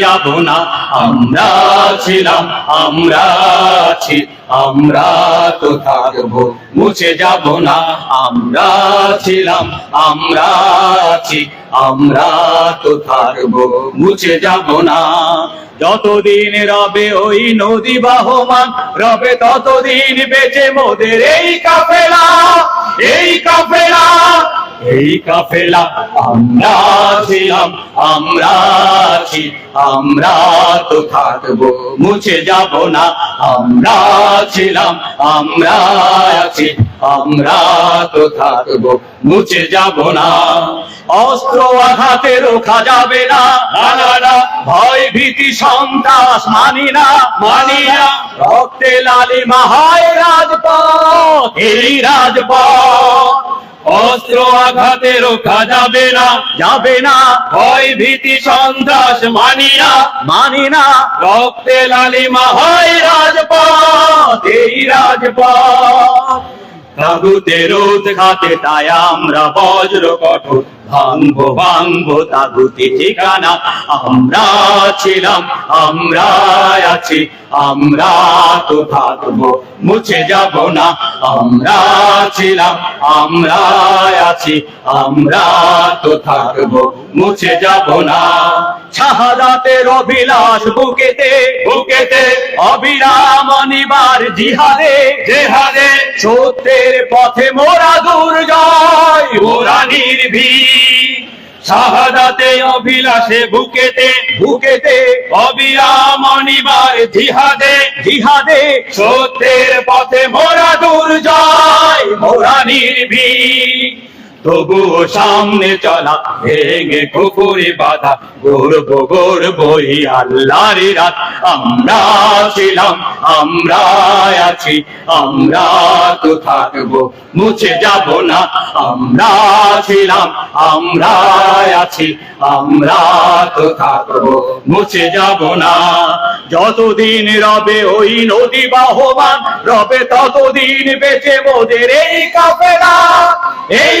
না। আমরা ছিলাম, আমরা আছি, আমরা তো থাকব। মুছে যাব না। আমরা ছিলাম, আমরা আছি, আমরা তো থাকব। মুছে যাব না। যতদিন রবে ওই নদী বাহমান, রবে ততদিন বেঁচে মোদের এই কাফেলা এই কাফেলা। এই কাফেলা আমরা ছিলাম, আমরা আছি, আমরা তো থাকব, মুছে যাব না। আমরা ছিলাম, আমরা আছি, আমরা তো থাকব, মুছে যাব না। অস্ত্র আঘাতে রোখা যাবে না। ভয় ভীতি সন্ত্রাস মানি না মানি না। রক্তে লালি মাহায় রাজপথ, এই রাজপথ। অস্ত্র আঘাতে রোখা যাবে না। যাবে না। হয় ভীতি সন্ত্রাস মানি না। মানি না। রক্তে লালিমা হয় রাজপথ এই রাজপথ। তাগুতের খাতে তাই আমরা বজ্র কঠোর। ভাঙবো ভাঙবো তাগুতি ঠিকানা। আমরা ছিলাম আমরা আছি, আমরা তো থাকব, মুছে যাব না। আমরা ছিলাম আমরা আছি, আমরা তো থাকব, মুছে যাব না। শাহাদাতের অভিলাষ বুকেতে বুকেতে অবিরাম অনিবার জিহাদে জেহাদে সত্যের পথে মোরা দুর্জয়। মোরা নির্ভীক শাহাদাতে অভিলাষে বুকেতে বুকেতে অবিরাম অনিবার জিহাদে জিহাদে সত্যের পথে মোরা দুর্জয়। মোরা নির্ভীক তবুও সামনে চলা, ভেঙে কুকুরে বাধা গর্ব গর্বই আল্লাহর রাত। আমরা ছিলাম আমরা আছি, আমরা তো থাকব, মুছে যাব না। আমরা ছিলাম আমরা আছি, আমরা তো থাকব, মুছে যাব না। যতদিন রবে ওই নদী বাহবান রবে ততদিন বেঁচে মোদের এই কাফেলা, এই